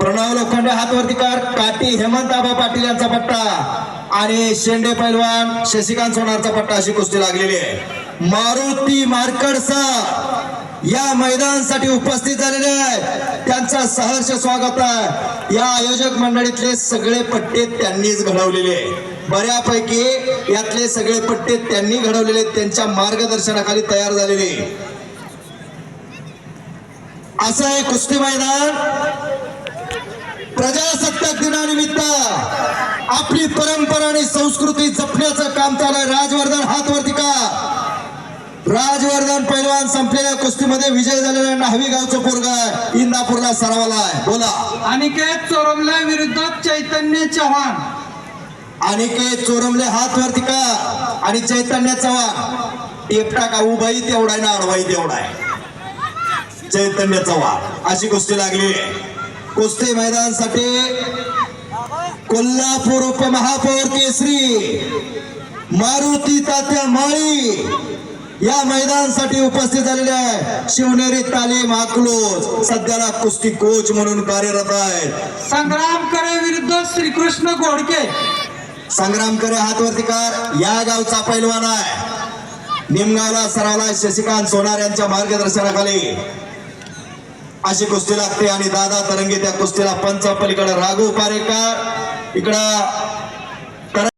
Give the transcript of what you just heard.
प्रणव लोखंडे हातवरती कर. काटी हेमंत आबा पाटील यांचा पट्टा. आणि शेंडे पैलवान शशिकांत सोनारचा पट्टा अशी कुस्ती लागलेली आहे. मारुती मार्कडसा या मैदानासाठी उपस्थित झालेले आहेत. त्यांचं सहर्ष स्वागत आहे. या आयोजक मंडळीतले सगळे पट्टे त्यांनीच घडवलेले बऱ्यापैकी यातले सगळे पट्टे त्यांनी घडवलेले त्यांच्या मार्गदर्शनाखाली तयार झालेले असं हे कुस्ती मैदान. दिनानिमित्त आपली परंपरा आणि संस्कृती जपण्याचं काम चालू आहे राजवर्धन हातवरती का? राजवर्धन पैलवान संपलेल्या कुस्तीमध्ये विजय झालेला नाहवी गावचं पोरगा. इंदापूरला सरावाला आहे. बोला. अनिकेत चोरमले विरुद्ध चैतन्य चव्हाण. अनिकेत चोरमले हातवरती का? आणि चैतन्य चव्हाण. टेपटा का? उभाई तेवढा आहे ना अडवाई तेवढा आहे. चैतन्य चव्हाण. अशी कुस्ती लागली कुस्ती मैदानासाठी कोल्हापूर उपमहापौर केसरी मारुती तात्या माळी या मैदानासाठी उपस्थित झालेले आहे. शिवनेरी तालीम अकलोज सध्याला कुस्ती कोच म्हणून कार्यरत आहेत संग्राम करे विरुद्ध श्रीकृष्ण घोडके. संग्राम करे हातवरती कार या गावचा पैलवान आहे. निमगावला सरावला शशिकांत सोनार यांच्या मार्गदर्शनाखाली. अशी कुस्ती लागते आणि दादा तरंगी त्या कुस्तीला पंच पलीकडे राघू पारेकर. ఇక్కడ